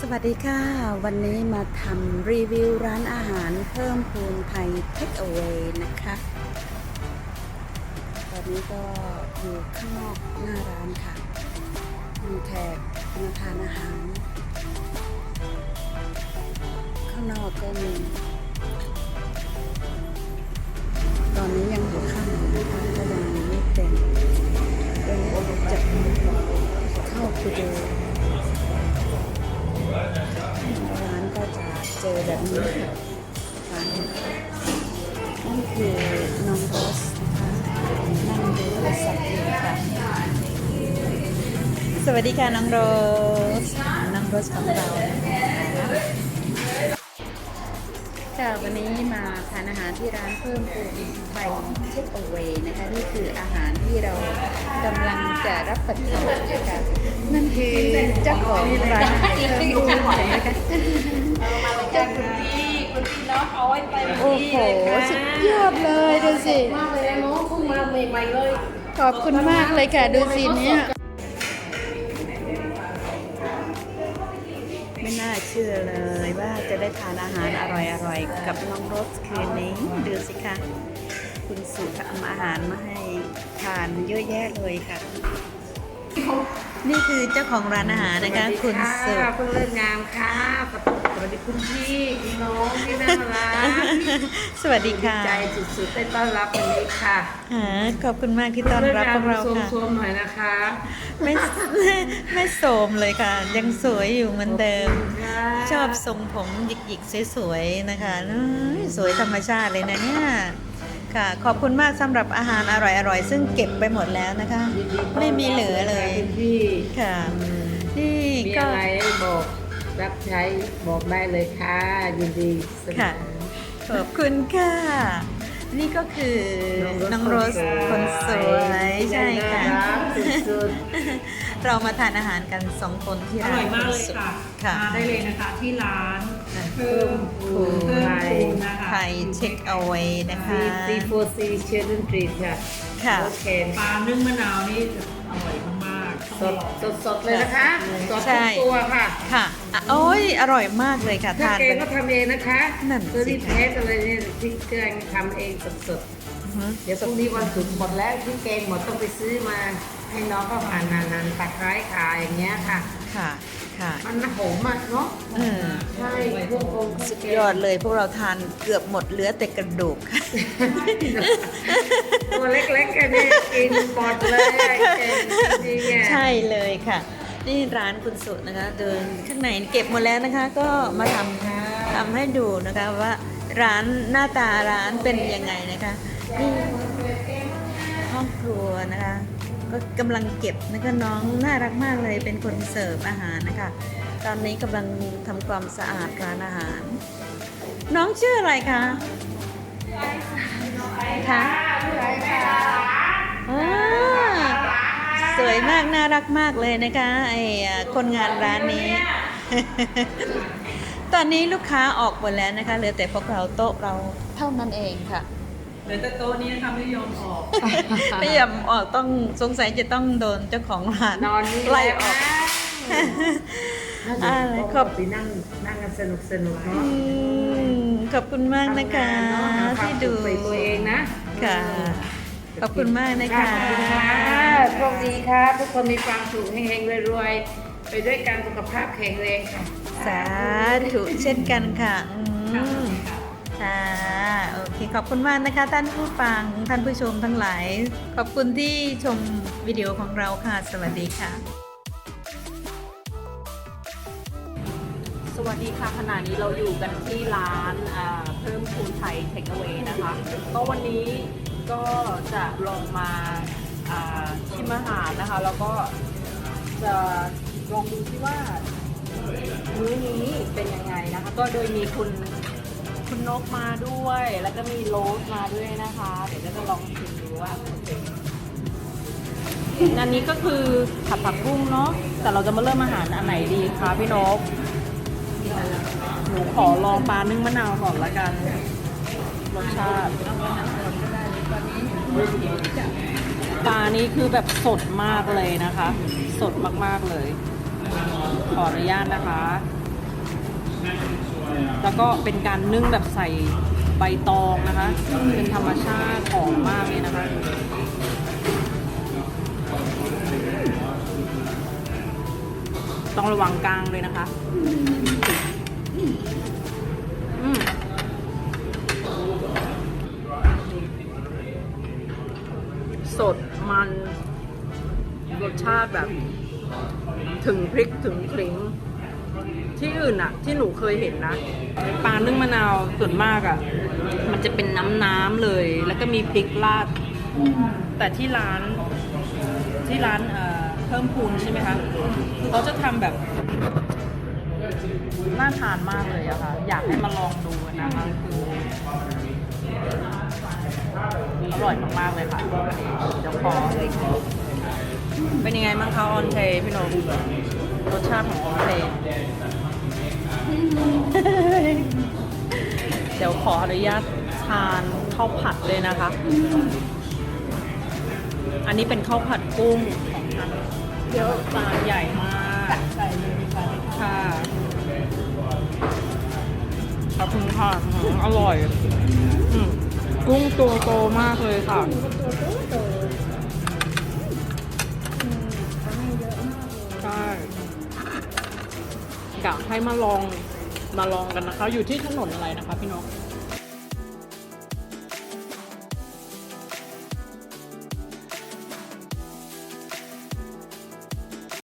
สวัสดีค่ะ วันนี้มาทำรีวิวร้านอาหารเพิ่มพูนไทยเทคเอาไว้นะคะ ตอนนี้ก็อยู่ข้างนอกหน้าร้านค่ะ มีแขกมาทานอาหาร ข้างนอกก็มี แบบนี้ค่ะนั่นคือน้องโรสนะคะนั่งดูโทรศัพท์อยู่ค่ะสวัสดีค่ะน้องโรสน้องโรสของเราค่ะวันนี้มาทานอาหารที่ร้านเพิ่มพูนไทยเช็คเอาไว้นะคะนี่คืออาหารที่เรากำลังจะรับประทานนะคะ นั่นคือเจ้าของร้านอาหารเพิ่มพูนะคะจาคุณพี่คุณพี่เนาะเอาไว้ไปโอ้โหสุดยอดเลยดูสิมากเลยนะน้องเพิ่งมาใหม่ๆเลยขอบคุณมากเลยค่ะดูสิเนี่ยไม่น่าเชื่อเลยว่าจะได้ทานอาหารอร่อยๆ กับน้องรสคืนนี้ดูสิคะคุณสุทำอาหารมาให้ทานเยอะแยะเลยค่ะ นี่คือเจ้าของร้านอาหารนะคะ คุณสุค่ะเพิ่งเลิกงานค่ะสวัสดีคุณพี่คุณน้องที่น่ารักสวัสดีค่ะใจสุดๆได้ต้อนรับวันนี้ค่ะอ่าขอบคุณมากที่ต้อนรับพวกเราค่ะโซมๆหน่อยนะคะไม่ไม่โสมเลยค่ะ ยังสวยอยู่เหมือนเดิมค่ะชอบทรงผมหยิกๆสวยๆนะคะน้อยสวยธรรมชาติเลยนะเนี่ย ค่ะ ขอบคุณมากสำหรับอาหารอร่อยๆ ซึ่งเก็บไปหมดแล้วนะคะยินดีต้นรับไม่มีเหลือเลยคุณพี่ค่ะอืมนี่มีก็อะไรบอกรับใช้บอกได้เลยค่ะยินดีเสนอค่ะ ขอบคุณค่ะ นี่ก็คือน้องโรสคนสวยใช่ค่ะ น่ารักสุด เรามาทานอาหารกันสองคนที่อร้านร่อยมากเลยสุดค่ะ ค่ะ มาได้เลยนะคะที่ร้านๆ เพิ่มพูนเพิ่มไทยพูนนะคะไทยเช็คเอาไว้นะคะ ซีโฟซีเชดนตรีค่ะค่ะ โอเคปลานึ่งมะนาวนี่อร่อยมากๆสดสดสดเลยนะคะสดใช่ ทุกตัวค่ะค่ะอะโอ้ยอร่อยมากเลยค่ะ เครื่องทานแกไป งก็ทำเองนะคะนั่นสิ เซอร์รี่เพสอะไรเนี่ยที่เครื่องทำเองสดสดๆเดี๋ยวพรุ่งนี้วันศุกร์หมดแล้วที่แกงหมดต้องไปซื้อมา ให้น้องเขาผ่านนานๆตักไร้ขายอย่างเงี้ยค่ะ ค่ะ ค่ะ มันหอมมากเนาะเออ ใช่พวกองสุดยอดเลยพวกเราทานเกือบหมดเหลือแต่กระดูกค่ะ ตัวเล็กๆกันเนี่ยกินหมดเลยเก่งจริงๆอะ ใช่เลยค่ะ นี่ร้านคุณสุนะคะ เดินข้างในเก็บหมดแล้วนะคะ ก็มาทำทำให้ดูนะคะว่าร้านหน้าตาร้านเป็นยังไงนะคะนี่ห้องครัวนะคะ ก็กำลังเก็บนะคะน้องน่ารักมากเลยเป็นคนเสิร์ฟอาหารนะคะ ตอนนี้กำลังทำความสะอาดร้านอาหาร น้องชื่ออะไรคะคะอ่าสวยมากน่ารักมากเลยนะคะไออะคนงานร้านนี้ ตอนนี้ลูกค้าออกหมดแล้วนะคะเหลือแต่พวกเราโต๊ะเราเท่านั้นเองค่ะ เหลือแต่โต๊ะนี้นะคะไม่ยอมออกไม่ยอมออกต้องสงสัยจะต้องโดนเจ้าของร้านนอนนี่ไล่ออกอะอะไรไรขขออบบไปนั่งนั่งกันสนุกสนุกๆอืเนาะมขอบคุณมากนะคะทำงานเนาะหาความที่ดูสุขไปตัวเองนะค่ะขอบคุณมากนะคะขอบคุณค่ะโชคดีค่ะทุกคนมีความสุขเฮงๆรวยๆไปด้วยกันสุขภาพแข็งแรงค่ะสาธุเช่นกันค่ะอืม ค่ะโอเคขอบคุณมากนะคะ ท่านผู้ฟังท่านผู้ชมทั้งหลาย ขอบคุณที่ชมวิดีโอของเราค่ะ สวัสดีค่ะ สวัสดีค่ะขณะนี้เราอยู่กันที่ร้านเพิ่มพูนไทยเทคเอา a y นะคะก็วันนี้ก็จะลองมาอ่าชิมอาหารนะคะ แล้วก็จะลองดูที่ว่ามื้อนี้เป็นยังไงนะคะ ก็โดยมีคุณ คุณนกมาด้วย แล้วก็มีโรสมาด้วยนะคะ เดี๋ยวจะลองชิมดูว่าเป็นอันนี้ก็คือผัดผักบุ้งเนาะ แต่เราจะมาเริ่มอาหารอันไหนดีคะพี่นก หนูขอลองปลานึ่งมะนาวก่อนละกัน รสชาติ ปลานี้คือแบบสดมากเลยนะคะ สดมากๆเลย ขออนุญาตนะคะ แล้วก็เป็นการนึ่งแบบใส่ใบตองนะคะ เป็นธรรมชาติหอมมากเลยนะคะต้องระวังกลางเลยนะคะสดมันรสชาติแบบ ถึงพริกถึงพริ้ง ที่อื่นอะที่หนูเคยเห็นนะปลานึ่งมะนาวส่วนมากอะมันจะเป็นน้ำน้ำๆเลย แล้วก็มีพริกราด แต่ที่ร้านที่ร้านเอ่อเพิ่มพูนใช่ไหมคะเขาจะทำแบบน่าทานมากเลยอะค่ะ อยากให้มาลองดูนะคะคืออร่อยมากๆเลยค่ะเดี๋ยวขอเลยเป็นยังไงบ้างคะออนเทพี่นง รสชาติของออนเทเดี๋ยวขออนุญาตทานข้าวผัดเลยนะคะ อันนี้เป็นข้าวผัดกุ้งของทานเดี๋ยวจานใหญ่มากใส่เลยค่ะขอบคุณค่ะอร่อย กุ้งตัวโตมากเลยค่ะ กะให้มาลองมาลองกันนะคะ อยู่ที่ถนนอะไรนะคะพี่นก